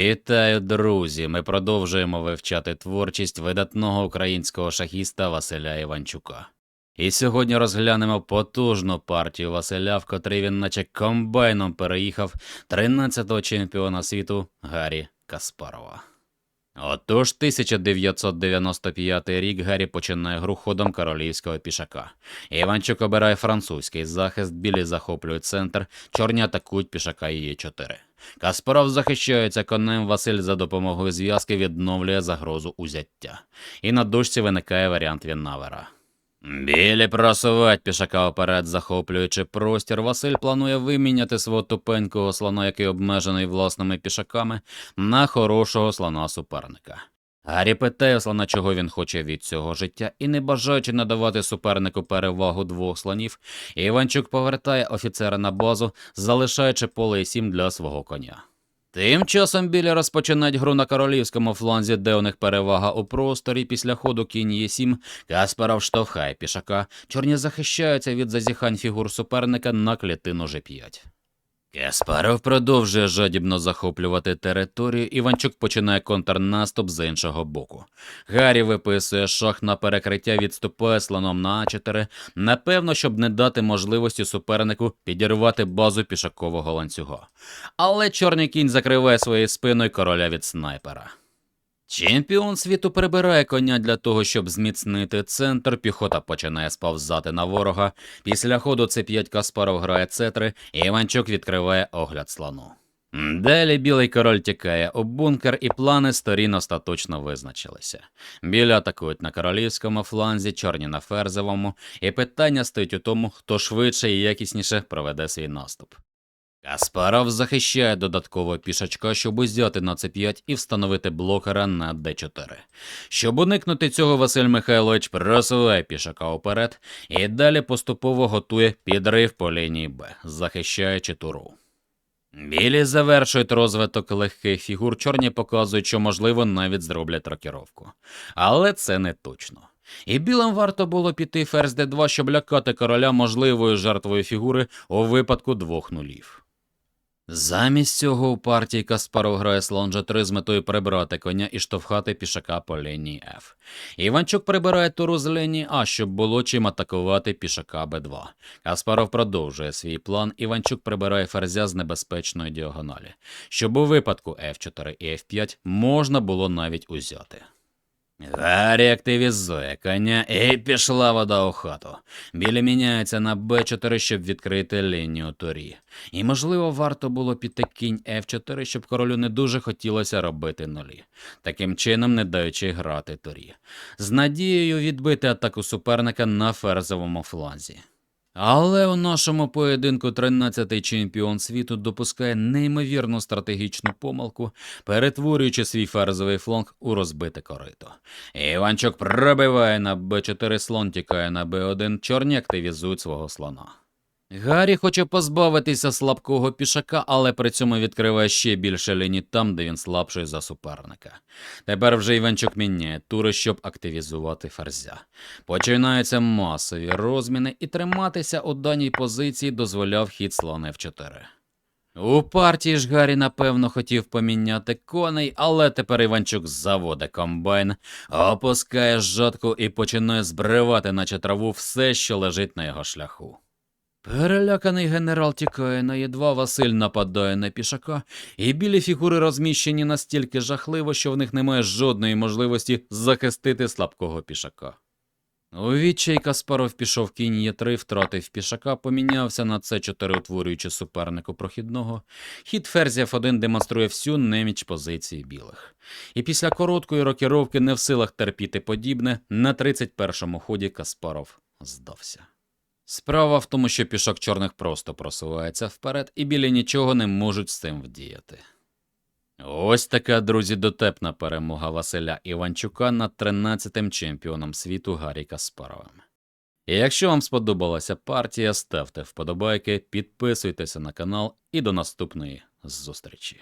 Вітаю, друзі! Ми продовжуємо вивчати творчість видатного українського шахіста Василя Іванчука. І сьогодні розглянемо потужну партію Василя, в котрій він наче комбайном переїхав 13-го чемпіона світу Гаррі Каспарова. Отож, 1995 рік Гаррі починає гру ходом королівського пішака. Іванчук обирає французький захист, білі захоплюють центр, чорні атакують пішака її 4 Каспаров захищається конем, Василь за допомогою зв'язки відновлює загрозу узяття. І на дошці виникає варіант Віннавера. Білі просувать пішака вперед, захоплюючи простір. Василь планує виміняти свого тупенького слона, який обмежений власними пішаками, на хорошого слона суперника. Гаррі питає слона, чого він хоче від цього життя, і, не бажаючи надавати супернику перевагу двох слонів, Іванчук повертає офіцера на базу, залишаючи поле 7 для свого коня. Тим часом біля розпочинають гру на королівському фланзі, де у них перевага у просторі. Після ходу кінь Є7 Каспаров штовхає пішака. Чорні захищаються від зазіхань фігур суперника на клітину G5. Каспаров продовжує жадібно захоплювати територію. Іванчук починає контрнаступ з іншого боку. Гаррі виписує шах на перекриття, відступає слоном на А4, напевно, щоб не дати можливості супернику підірвати базу пішакового ланцюга. Але чорний кінь закриває своєю спиною короля від снайпера. Чемпіон світу прибирає коня для того, щоб зміцнити центр. Піхота починає сповзати на ворога. Після ходу С5 Каспаров грає С3, і Іванчук відкриває огляд слону. Далі білий король тікає у бункер, і плани сторін остаточно визначилися. Білі атакують на королівському фланзі, чорні на ферзовому, і питання стоїть у тому, хто швидше і якісніше проведе свій наступ. Каспаров захищає додатково пішачка, щоб узяти на С5 і встановити блокера на Д4. Щоб уникнути цього, Василь Михайлович просуває пішака уперед і далі поступово готує підрив по лінії Б, захищаючи туру. Білі завершують розвиток легких фігур, чорні показують, що можливо навіть зроблять рокіровку. Але це не точно. І білим варто було піти ферзь Д2, щоб лякати короля можливою жертвою фігури у випадку двох нулів. Замість цього у партії Каспаров грає слон G3 з метою прибрати коня і штовхати пішака по лінії F. Іванчук прибирає туру з лінії А, щоб було чим атакувати пішака Б2. Каспаров продовжує свій план. Іванчук прибирає ферзя з небезпечної діагоналі, щоб у випадку F4 і F5 можна було навіть узяти. Гаррі активізує коня і пішла вода у хату. Білі міняється на Б4, щоб відкрити лінію турі. І, можливо, варто було піти кінь F4, щоб королю не дуже хотілося робити нулі, таким чином не даючи грати торі. З надією відбити атаку суперника на ферзовому фланзі. Але у нашому поєдинку 13-й чемпіон світу допускає неймовірну стратегічну помилку, перетворюючи свій ферзовий фланг у розбите корито. Іванчук пробиває на Б4, слон тікає на Б1, чорні активізують свого слона. Гаррі хоче позбавитися слабкого пішака, але при цьому відкриває ще більше ліній там, де він слабший за суперника. Тепер вже Іванчук міняє тури, щоб активізувати ферзя. Починаються масові розміни, і триматися у даній позиції дозволяв хід слон F4. У партії ж Гаррі, напевно, хотів поміняти коней, але тепер Іванчук заводить комбайн, опускає жатку і починає збривати, наче траву, все, що лежить на його шляху. Переляканий генерал тікає на Є2, Василь нападає на пішака, і білі фігури розміщені настільки жахливо, що в них немає жодної можливості захистити слабкого пішака. У відчай Каспаров пішов кінь Є3, втратив пішака, помінявся на С4, утворюючи супернику прохідного. Хід ферзь F1 демонструє всю неміч позиції білих. І після короткої рокіровки не в силах терпіти подібне, на 31-му ході Каспаров здався. Справа в тому, що пішок чорних просто просувається вперед, і білі нічого не можуть з цим вдіяти. Ось така, друзі, дотепна перемога Василя Іванчука над 13-тим чемпіоном світу Гаррі Каспаровим. І якщо вам сподобалася партія, ставте вподобайки, підписуйтеся на канал і до наступної зустрічі.